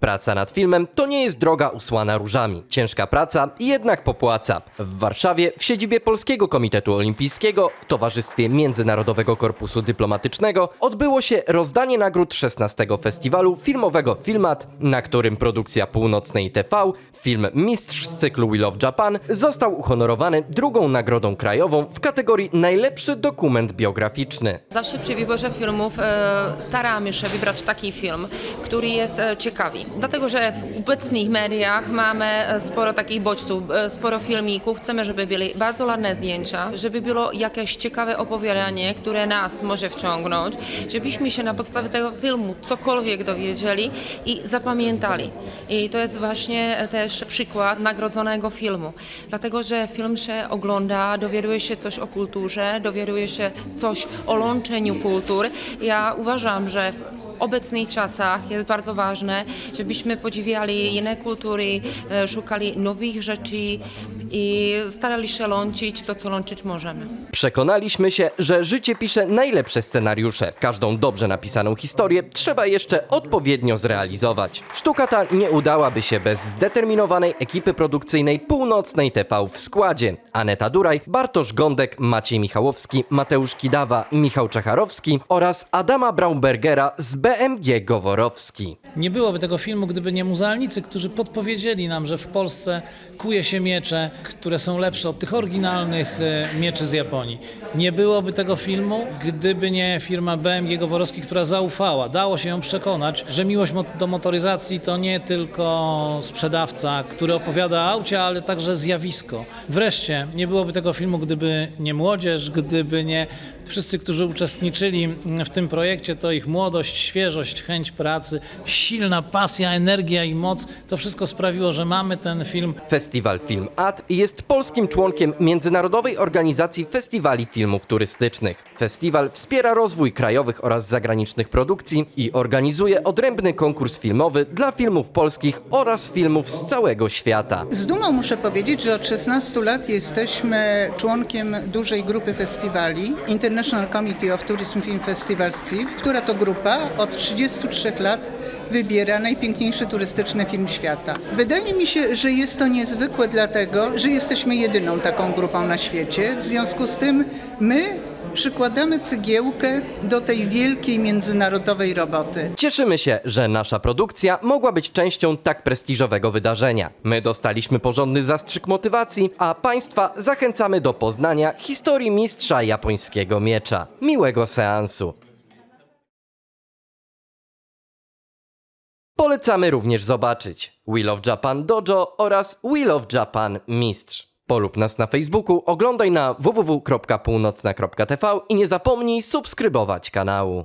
Praca nad filmem to nie jest droga usłana różami. Ciężka praca jednak popłaca. W Warszawie, w siedzibie Polskiego Komitetu Olimpijskiego, w Towarzystwie Międzynarodowego Korpusu Dyplomatycznego odbyło się rozdanie nagród 16 Festiwalu Filmowego Filmat, na którym produkcja Północnej TV, film Mistrz z cyklu Wheel of Japan, został uhonorowany drugą nagrodą krajową w kategorii Najlepszy dokument biograficzny. Zawsze przy wyborze filmów e, staramy się wybrać taki film, który jest e, ciekawy. Dlatego, że w obecnych mediach mamy e, sporo takich bodźców, e, sporo filmików. Chcemy, żeby były bardzo ładne zdjęcia, żeby było jakieś ciekawe opowiadanie, które nas może wciągnąć, żebyśmy się na podstawie tego filmu cokolwiek dowiedzieli i zapamiętali. I to jest właśnie też przykład nagrodzonego filmu. Dlatego, że film się ogląda, dowiaduje się coś o kulturze, dowiaduje się coś o łączeniu kultur. Ja uważam, że obecnych czasach jest bardzo ważne, żebyśmy podziwiali inne kultury, e, szukali nowych rzeczy i starali się łączyć to, co łączyć możemy. Przekonaliśmy się, że życie pisze najlepsze scenariusze. Każdą dobrze napisaną historię trzeba jeszcze odpowiednio zrealizować. Sztuka ta nie udałaby się bez zdeterminowanej ekipy produkcyjnej Północnej TV w składzie. Aneta Duraj, Bartosz Gądek, Maciej Michałowski, Mateusz Kidawa, Michał Czacharowski oraz Adama Braunbergera z BMG Goworowski. Nie byłoby tego filmu, gdyby nie muzealnicy, którzy podpowiedzieli nam, że w Polsce kuje się miecze, które są lepsze od tych oryginalnych e, mieczy z Japonii. Nie byłoby tego filmu, gdyby nie firma BMG Goworowski, która zaufała. Dało się ją przekonać, że miłość do motoryzacji to nie tylko sprzedawca, który opowiada o aucie, ale także zjawisko. Wreszcie nie byłoby tego filmu, gdyby nie młodzież, gdyby nie wszyscy, którzy uczestniczyli w tym projekcie, to ich młodość, świeżość, chęć pracy, silna pasja, energia i moc. To wszystko sprawiło, że mamy ten film Festiwal Film Ad jest polskim członkiem Międzynarodowej Organizacji Festiwali Filmów Turystycznych. Festiwal wspiera rozwój krajowych oraz zagranicznych produkcji i organizuje odrębny konkurs filmowy dla filmów polskich oraz filmów z całego świata. Z dumą muszę powiedzieć, że od 16 lat jesteśmy członkiem dużej grupy festiwali International Committee of Tourism Film Festivals CIF, która to grupa od 33 lat wybiera najpiękniejszy turystyczny film świata. Wydaje mi się, że jest to niezwykłe dlatego, że jesteśmy jedyną taką grupą na świecie. W związku z tym my przykładamy cegiełkę do tej wielkiej międzynarodowej roboty. Cieszymy się, że nasza produkcja mogła być częścią tak prestiżowego wydarzenia. My dostaliśmy porządny zastrzyk motywacji, a Państwa zachęcamy do poznania historii mistrza japońskiego miecza. Miłego seansu! Polecamy również zobaczyć Wheel of Japan Dojo oraz Wheel of Japan Mistrz. Polub nas na Facebooku, oglądaj na www.północna.tv i nie zapomnij subskrybować kanału.